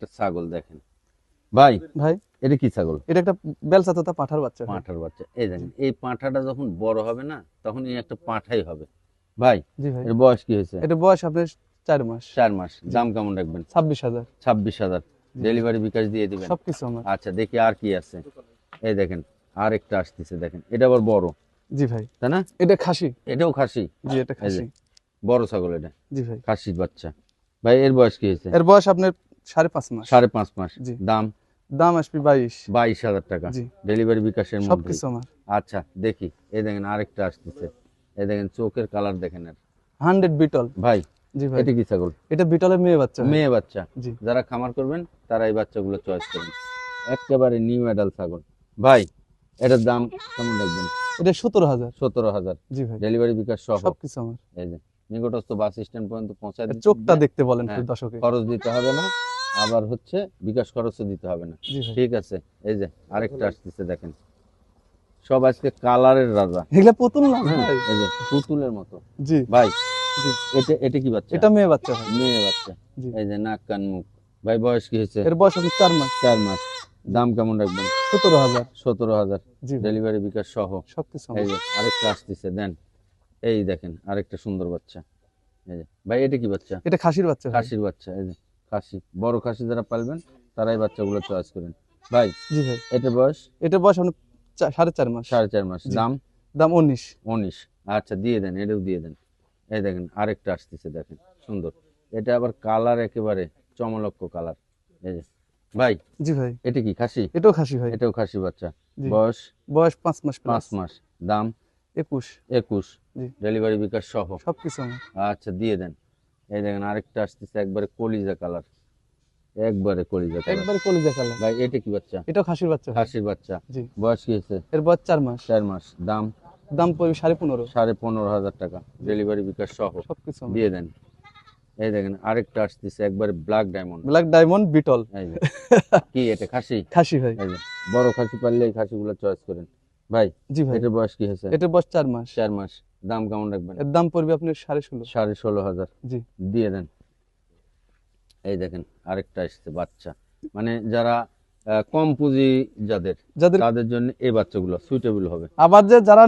একটা ছাগল দেখেন। ভাই ভাই এটা কি ছাগল? এটা একটা বেলসা তোতা পাঠার বাচ্চা। পাঁঠার বাচ্চা। এই দেখেন এই পাঁঠাটা যখন বড় হবে না তখন এই একটা পাঁঠাই হবে। ভাই জি ভাই। এর বয়স কি হয়েছে? এটা বয়স আপনার চার মাস। চার মাস। দাম কেমন রাখবেন? ছাব্বিশ হাজার। ছাব্বিশ হাজার। ডেলিভারি বিকাশ দিয়ে দিবেন। সবকিছু আমার। আচ্ছা দেখি আর কি আছে। এই দেখেন আর একটা আসতেছে দেখেন। এটা আবার বড়। জি ভাই। তাই না? এটা খাসি। এটাও খাসি? জি এটা খাসি। বড় ছাগল এটা। জি ভাই। খাসির বাচ্চা। ভাই এর বয়স কি হয়েছে? এর বয়স আপনার সাড়ে পাঁচ মাস। সাড়ে পাঁচ মাস। দাম? দাম আসবে বাইশ। বাইশ হাজার টাকা। ডেলিভারি বিকাশের মধ্যে। আচ্ছা দেখি। এই দেখেন আরেকটা আসতেছে। এই দেখেন চোখের কালার দেখেন এর হান্ড্রেড বিটল। ভাই জি ভাই। এটা কি ছাগল? এটা বিটলের মেয়ে বাচ্চা মেয়ে বাচ্চা। জি। যারা খামার করবেন তারা এই বাচ্চাগুলো চয়েস করবেন। একেবারে নিউ অ্যাডাল ছাগল। ভাই এটার দাম কেমন রাখবেন এটা সতেরো হাজার। সতেরো হাজার। জি ভাই। ডেলিভারি বিকাশ সহ। সবকিছু আমার। এই যে। নিকটস্থ বাস স্ট্যান্ড পর্যন্ত পৌঁছায় চোখটা দেখতে বলেন হ্যাঁ। দর্শকে। খরচ দিতে হবে না আবার হচ্ছে বিকাশ খরচও দিতে হবে না। ঠিক আছে এই যে আরেকটা আসতেছে দেখেন। সব আজকে কালারের রাজা। এগুলা পুতুল না হ্যাঁ, এই যে পুতুলের মতো। জি। ভাই এটা এটা কি বাচ্চা? এটা মেয়ে বাচ্চা ভাই। মেয়ে বাচ্চা। এই যে নাক কান মুখ। ভাই বয়স কি হয়েছে? এর বয়স আপনার চার মাস। চার মাস। দাম কেমন রাখবেন? সতেরো হাজার। সতেরো হাজার। জি ডেলিভারি বিকাশ সহ। সবকিছু এই যে আরেকটা আসতেছে দেন। এই দেখেন আরেকটা সুন্দর বাচ্চা। এই যে ভাই এটা কি বাচ্চা? এটা খাসির বাচ্চা খাসির বাচ্চা এই যে খাসি। বড় খাসি যারা পালবেন তারাই বাচ্চাগুলো চয়েস করেন। ভাই জি ভাই। এটা বয়স? এটা বয়স আপনার সাড়ে চার মাস। সাড়ে চার মাস। দাম? দাম উনিশ। উনিশ। আচ্ছা দিয়ে দেন এটাও দিয়ে দেন। এই দেখেন আরেকটা আসতেছে দেখেন সুন্দর। এটা আবার কালার একেবারে চমলক্ষ কালার। এই যে ভাই জি ভাই। এটা কি খাসি? এটাও খাসি ভাই। এটাও খাসি বাচ্চা। বয়স? বয়স পাঁচ মাস পাঁচ মাস। দাম? একুশ। একুশ। ডেলিভারি বিকাশ সহ। সবকিছু আচ্ছা দিয়ে দেন। এই দেখেন আরেকটা আসতেছে একবারে কলিজা কালার। একবারে কলিজা কালার। একবারে কলিজা কালার। ভাই এটা কি বাচ্চা? এটা খাসির বাচ্চা। খাসির বাচ্চা। জি। বয়স কি হয়েছে? এর বয়স চার মাস। চার মাস। দাম? দাম পড়বে সাড়ে পনেরো। সাড়ে পনেরো হাজার টাকা। ডেলিভারি বিকাশ সহ। সবকিছু দিয়ে দেন। এই দেখেন আরেকটা আসতেছে একবারে black diamond. Black diamond beetle. কি এটা খাসি? খাসি ভাই। বড় খাসি পারলে এই খাসিগুলো চয়েস করেন। ভাই জি ভাই। এটার বয়স কি হয়েছে? এটার বয়স চার মাস। চার মাস। দাম কেমন রাখবেন? এর দাম পড়বে আপনার সাড়ে ষোলো। সাড়ে ষোলো হাজার। জি। দিয়ে দেন। এই দেখেন আরেকটা এসছে বাচ্চা। মানে যারা কম পুঁজি যাদের যাদের তাদের জন্য এই বাচ্চাগুলো সুইটেবল হবে। আবার যে যারা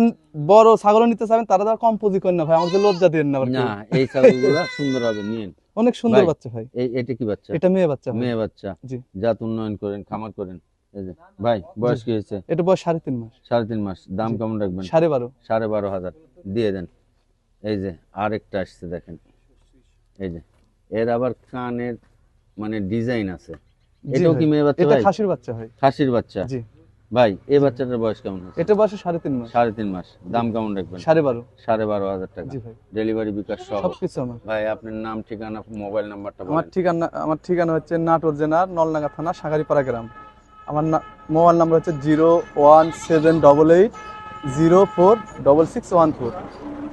বড় ছাগল নিতে চাবেন তারা তারা কম পুঁজি করেন না ভাই আমাদের লজ্জা দেন না না এই ছাগলগুলো সুন্দর হবে নিয়েন। অনেক সুন্দর বাচ্চা ভাই। এই এটা কি বাচ্চা? এটা মেয়ে বাচ্চা মেয়ে বাচ্চা। জি। জাত উন্নয়ন করেন খামার করেন। ভাই বয়স কি হয়েছে? এটা বয়স সাড়ে তিন মাস। সাড়ে তিন মাস দাম কেমন রাখবেন? সাড়ে বারো। সাড়ে বারো হাজার। দিয়ে দেন। এই যে আরেকটা আসছে দেখেন। এই যে এর আবার কানের মানে ডিজাইন আছে। এটাও ভাই। কি মেয়ে বাচ্চা এটা খাসির বাচ্চা ভাই খাসির বাচ্চা? জি। ভাই এই বাচ্চাটার বয়স কেমন এটা বয়স সাড়ে তিন মাস। সাড়ে তিন মাস। দাম কেমন রাখবেন? সাড়ে বারো। সাড়ে বারো হাজার টাকা। জি ভাই। ডেলিভারি বিকাশ সহ। সবকিছু আমার। ভাই আপনার নাম ঠিকানা মোবাইল নাম্বারটা আমার ঠিকানা আমার ঠিকানা হচ্ছে নাটোর জেলার নলনাগা থানা সাগারিপাড়া গ্রাম। আমার মোবাইল নাম্বার হচ্ছে zero one seven double eight zero four double six one four.